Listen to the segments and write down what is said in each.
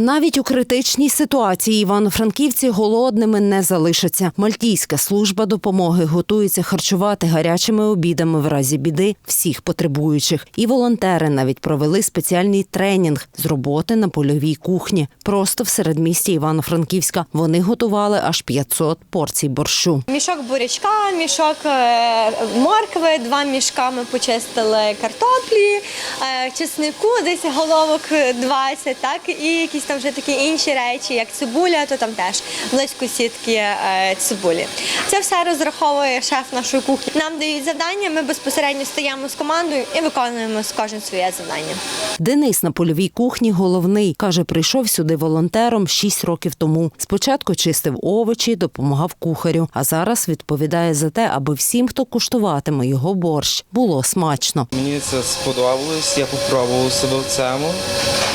Навіть у критичній ситуації івано-франківці голодними не залишаться. Мальтійська служба допомоги готується харчувати гарячими обідами в разі біди всіх потребуючих. І волонтери навіть провели спеціальний тренінг з роботи на польовій кухні. Просто в середмісті Івано-Франківська вони готували аж 500 порцій борщу. Мішок бурячка, мішок е, моркви, два мішка ми почистили картоплі, е, чеснику, десь головок 20, так, і якісь там вже такі інші речі, як цибуля, то там теж близько сітки е, цибулі. Це все розраховує шеф нашої кухні. Нам дають завдання, ми безпосередньо стоїмо з командою і виконуємо з кожен своє завдання. Денис на польовій кухні головний. Каже, прийшов сюди волонтером 6 років тому. Спочатку чистив овочі, допомагав кухарю, а зараз відповідає за те, аби всім, хто куштуватиме його борщ, було смачно. Мені це сподобалось, я попробував себе в цьому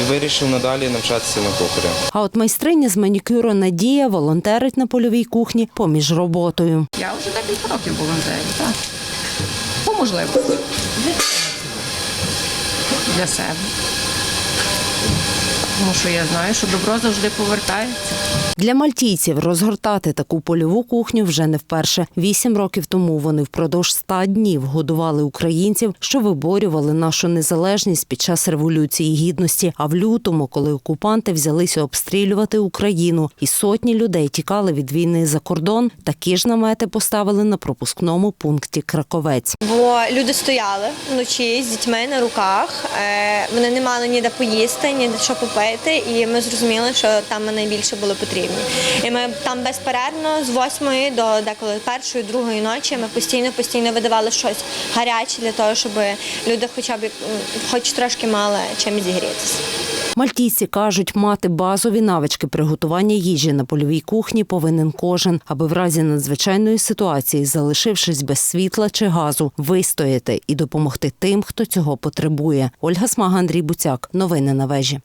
і вирішив надалі навчатися на кухаря. А от майстриня з манікюру Надія волонтерить на польовій кухні поміж роботою. Я вже декілька років волонтерю, так. По можливості. Для себе. Тому що я знаю, що добро завжди повертається. Для мальтійців розгортати таку польову кухню вже не вперше. Вісім років тому вони впродовж ста днів годували українців, що виборювали нашу незалежність під час революції гідності. А в лютому, коли окупанти взялися обстрілювати Україну, і сотні людей тікали від війни за кордон, такі ж намети поставили на пропускному пункті Краковець. Бо люди стояли вночі з дітьми на руках, е, вони не мали ніде поїсти, ніде що попити, і ми зрозуміли, що там ми найбільше були потрібні. І ми там безперервно з восьмої до деколи першої, другої ночі ми постійно постійно видавали щось гаряче для того, щоб люди хоча б хоч трошки мали чим зігрітися. Мальтійці кажуть, мати базові навички приготування їжі на польовій кухні повинен кожен, аби в разі надзвичайної ситуації, залишившись без світла чи газу, вистояти і допомогти тим, хто цього потребує. Ольга Смага, Андрій Буцяк. Новини на вежі.